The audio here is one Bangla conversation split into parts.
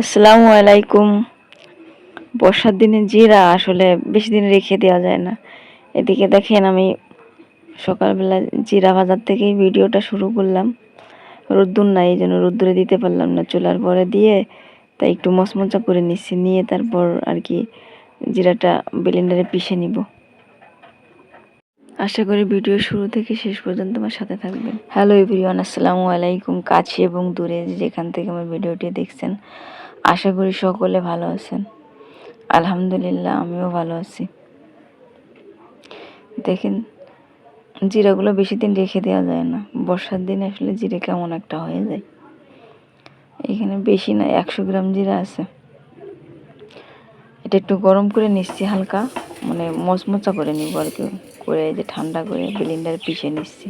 আসসালামু আলাইকুম। বর্ষার দিনে জিরা আসলে বেশি দিন রেখে দেওয়া যায় না। এদিকে দেখেন আমি সকালবেলা জিরা বাজার থেকেই ভিডিওটা শুরু করলাম। রোদ্দুর নাই, এই জন্য রোদ্দুরে দিতে পারলাম না। চুলার পরে দিয়ে তাই একটু মচমচা করে নিচ্ছি, নিয়ে তারপর আর কি জিরাটা ব্লেন্ডারে পিষে নিব। আশা করি ভিডিও শুরু থেকে শেষ পর্যন্ত আমার সাথে থাকবেন। হ্যালো এভরিওয়ান, আসসালামু আলাইকুম, কাছে এবং দূরে যেখান থেকে আমার ভিডিওটি দেখছেন, আশা করি সকলে ভালো আছেন। আলহামদুলিল্লাহ, আমিও ভালো আছি। দেখেন, জিরাগুলো বেশি দিন রেখে দেওয়া যায় না। বর্ষার দিনে আসলে জিরে কেমন একটা হয়ে যায়। এখানে বেশি না, একশো গ্রাম জিরা আছে। এটা একটু গরম করে নিচ্ছি হালকা। মানে মচমচা করে নিব আর কি। করে যে ঠান্ডা করে ব্লেন্ডার পিষে নিচ্ছি।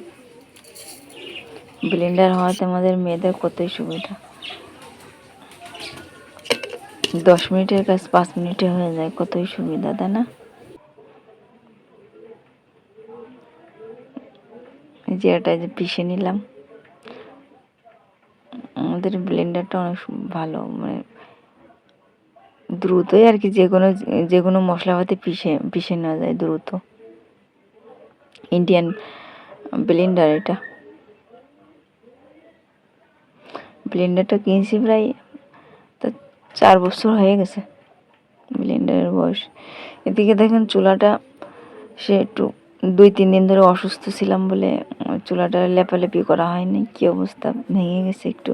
ব্লেন্ডার হওয়াতে আমাদের মেয়েদের কতই সুবিধা। দশ মিনিটের কাজ পাঁচ মিনিটে হয়ে যায়, কতই সুবিধা, তাই না? যে এটা যে পিষে নিলাম। আমাদের ব্লেন্ডারটা অনেক ভালো মানে দ্রুতই আর কি যে কোনো যে কোনো মশলাপাতি পিষে পিষে নেওয়া যায় দ্রুত। ইন্ডিয়ান ব্লেন্ডার এটা। ব্লেন্ডারটা কিনছি প্রায় তা চার বছর হয়ে গেছে ব্লেন্ডারের বয়স। এদিকে দেখেন চুলাটা, সে একটু দুই, তিন দিন ধরে অসুস্থ ছিলাম বলে চুলাটা লেপালেপি করা হয়নি, কি অবস্থা? ভেঙে গেছে একটু।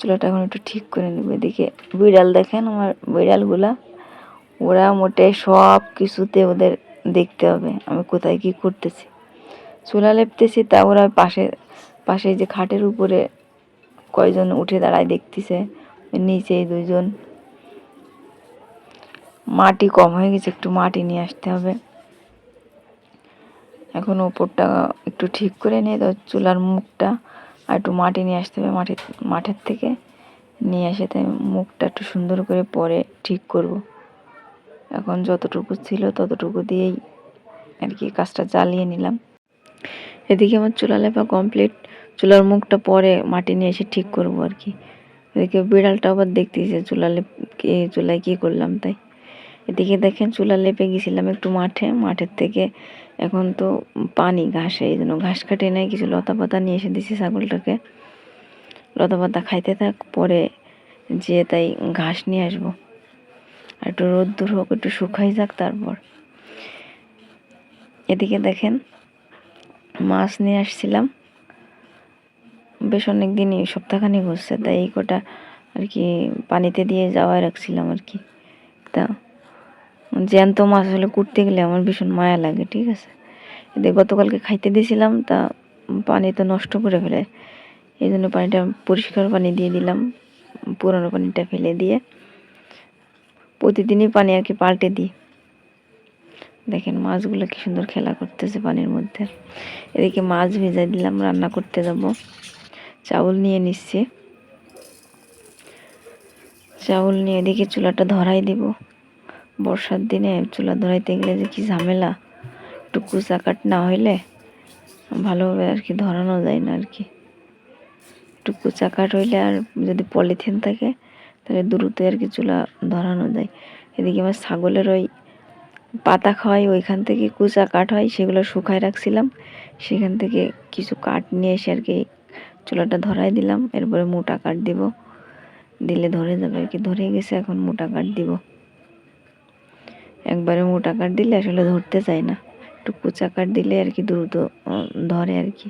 চুলাটা এখন একটু ঠিক করে নেব। এদিকে বিড়াল দেখেন আমার বিড়ালগুলা। ওরা মোটে সব কিছুতে ওদের দেখতে হবে, আমি কোথায় কি করতেছি। চুলা লেপতেছি, তা ওরা পাশে পাশে যে খাটের উপরে কয়জন উঠে দাঁড়ায় দেখতেছে, নিচে এই দুইজন। মাটি কম হয়ে গেছে, একটু মাটি নিয়ে আসতে হবে। এখন ওপরটা একটু ঠিক করে নিয়ে তো চুলার মুখটা আর একটু মাটি নিয়ে আসতে হবে, মাটির, মাঠের থেকে নিয়ে এসে তাই মুখটা একটু সুন্দর করে পরে ঠিক করব। এখন যতটুকু ছিল ততটুকু দিয়েই আর কি কাজটা জ্বালিয়ে নিলাম। এদিকে আমার চুলা লেপা কমপ্লিট চুলার মুখটা পরে মাটি নিয়ে এসে ঠিক করব আর কি। এদিকে বিড়ালটা আবার দেখতেছে চুলা লেপ চুলায় কী করলাম তাই। এদিকে দেখেন চুলা লেপে গেছিলাম একটু মাঠে। মাঠের থেকে এখন তো পানি ঘাসে, এই জন্য ঘাস কাটে নাই, কিছু লতা পাতা নিয়ে এসে দিছি ছাগলটাকে। লতা পাতা খাইতে থাক, পরে যেয়ে তাই ঘাস নিয়ে আসব। আর একটু রোদ্দুর হোক, একটু শুকাই যাক তারপর। এদিকে দেখেন মাছ নিয়ে আসছিলাম। বেশ অনেক দিনই সপ্তাহখানেক হচ্ছে, তাই এই কটা আর কি পানিতে দিয়ে যাওয়াই রাখছিলাম আর কি। তা জ্যান্ত মাছ হলে কুটতে গেলে আমার ভীষণ মায়া লাগে, ঠিক আছে? এদের গতকালকে খাইতে দিয়েছিলাম, তা পানি তো নষ্ট করে ফেলে। এই জন্য পানিটা পরিষ্কার পানি দিয়ে দিলাম, পুরনো পানিটা ফেলে দিয়ে। প্রতিদিনই পানি আর কি পাল্টে দিই। দেখেন মাছগুলো কি সুন্দর খেলা করতেছে পানির মধ্যে। এদিকে মাছ ভেজে দিলাম, রান্না করতে যাব। চাউল নিয়ে নিচ্ছি। চাউল নিয়ে এদিকে চুলাটা ধরাই দিব। বর্ষার দিনে চুলা ধরাইতে গেলে যে কি ঝামেলা? একটু কুচা কাট না হইলে ভালোভাবে আর কি ধরানো যায় না আর কি। একটু কুচা কাট হইলে আর যদি পলিথিন থাকে, তাহলে দ্রুত আর কি চুলা ধরানো যায়। এদিকে আমার ছাগলের ওই পাতা খাওয়াই, ওইখান থেকে কুচা কাঠ হয়, সেগুলো শুকায় রাখছিলাম। সেখান থেকে কিছু কাঠ নিয়ে এসে আর কি চুলাটা ধরাই দিলাম। এরপরে মোটা কাঠ দিব। দিলে ধরে যাবে আর কি, ধরে গেছে, এখন মোটা কাঠ দিব। একবারে মোটা কাঠ দিলে আসলে ধরতে চায় না। একটু কুচা কাঠ দিলে আর কি দ্রুত ধরে আর কি।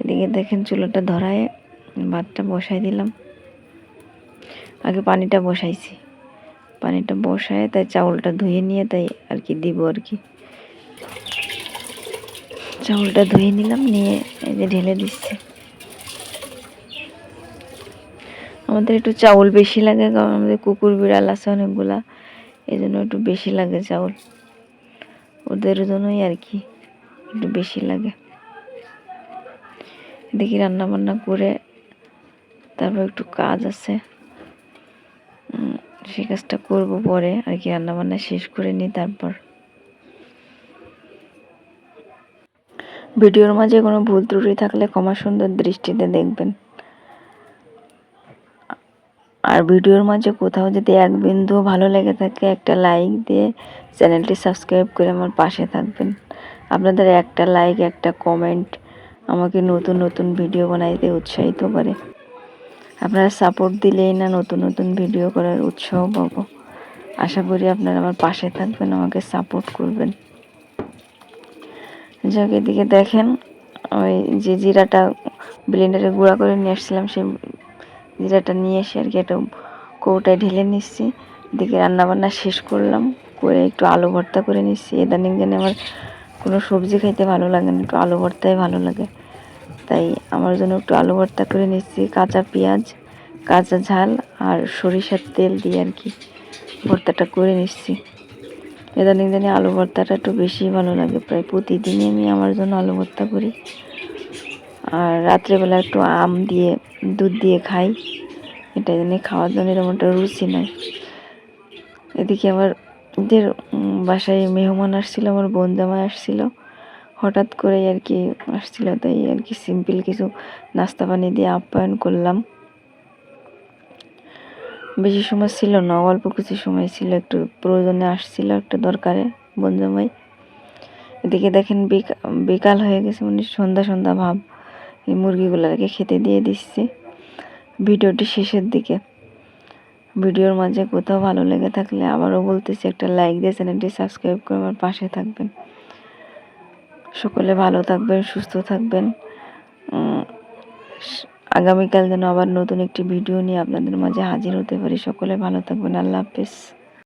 এদিকে দেখেন চুলাটা ধরায়, ভাতটা বসাই দিলাম। আগে পানিটা বসাইছি। পানিটা বসায়, তাই চাউলটা ধুয়ে নিয়ে তাই আর কি দিব আর কি। চাউলটা ধুয়ে নিলাম, নিয়ে এই যে ঢেলে দিচ্ছি। আমাদের একটু চাউল বেশি লাগে, কারণ আমাদের কুকুর বিড়াল আছে অনেকগুলা। এই জন্য একটু বেশি লাগে চাউল। ওদের জন্যই আর কি একটু বেশি লাগে। দেখি রান্না বান্না করে তারপর একটু কাজ আছে। সেই কাজটা করব পরে আর কি রান্না বান্না শেষ করে নিই তারপর। ভিডিওর মাঝে কোনো ভুল ত্রুটি থাকলে ক্ষমা সুন্দর দৃষ্টিতে দেখবেন। আর ভিডিওর মাঝে কোথাও যদি এক বিন্দু ভালো লেগে থাকে, একটা লাইক দিয়ে চ্যানেলটি সাবস্ক্রাইব করে আমার পাশে থাকবেন। আপনাদের একটা লাইক একটা কমেন্ট আমাকে নতুন নতুন ভিডিও বানাইতে উৎসাহিত করে। আপনারা সাপোর্ট দিলেই না নতুন নতুন ভিডিও করার উৎসাহ পাবো। আশা করি আপনারা আমার পাশে থাকবেন, আমাকে সাপোর্ট করবেন। যাক, এদিকে দেখেন, ওই যে জিরাটা ব্লেন্ডারে গুঁড়া করে নিয়ে আসছিলাম, সেই জিরাটা নিয়ে এসে আর কি একটা কৌটায় ঢেলে নিচ্ছি। এদিকে রান্নাবান্না শেষ করলাম, করে একটু আলু ভর্তা করে নিচ্ছি। ইদানিং যেন আমার কোনো সবজি খাইতে ভালো লাগে না, একটু আলু ভর্তাই ভালো লাগে। তাই আমার জন্য একটু আলু ভর্তা করে নিচ্ছি, কাঁচা পেঁয়াজ, কাঁচা ঝাল আর সরিষার তেল দিয়ে আর কি ভর্তাটা করে নিচ্ছি। ইদানিং জানি আলু ভর্তাটা একটু বেশি ভালো লাগে, প্রায় প্রতিদিনই আমি আমার জন্য আলু ভর্তা করি। আর রাত্রেবেলা একটু আম দিয়ে, দুধ দিয়ে খাই। এটা জানি খাওয়ার জন্য এরকম একটা রুচি নাই। এদিকে আমার যে বাসায় মেহমান আসছিল, আমার বোন জামাই আসছিল। হঠাৎ করে আর কি আসছিল, তাই আর কি সিম্পল কিছু নাস্তা পানি দিয়ে আপ্যায়ন করলাম। বেশি সময় ছিল না, অল্প কিছু সময় ছিল, একটু প্রয়োজনে আসছিল একটা দরকারে, বোন জামাই। এদিকে দেখেন বিকা- বিকাল হয়ে গেছে মানে সন্ধ্যা সন্ধ্যা ভাব। এই মুরগিগুলোকে খেতে দিয়ে দিচ্ছি। ভিডিওটি শেষের দিকে। ভিডিওর মাঝে কোথাও ভালো লেগে থাকলে আবারও বলতেছি, একটা লাইক দিয়ে চ্যানেলটি সাবস্ক্রাইব করে আমার পাশে থাকবেন। সকলে ভালো থাকবেন, সুস্থ থাকবেন। আগামীকাল যেন আবার নতুন একটি ভিডিও নিয়ে আপনাদের মাঝে হাজির হতে পারি। সকলে ভালো থাকবেন। আল্লাহ হাফেজ।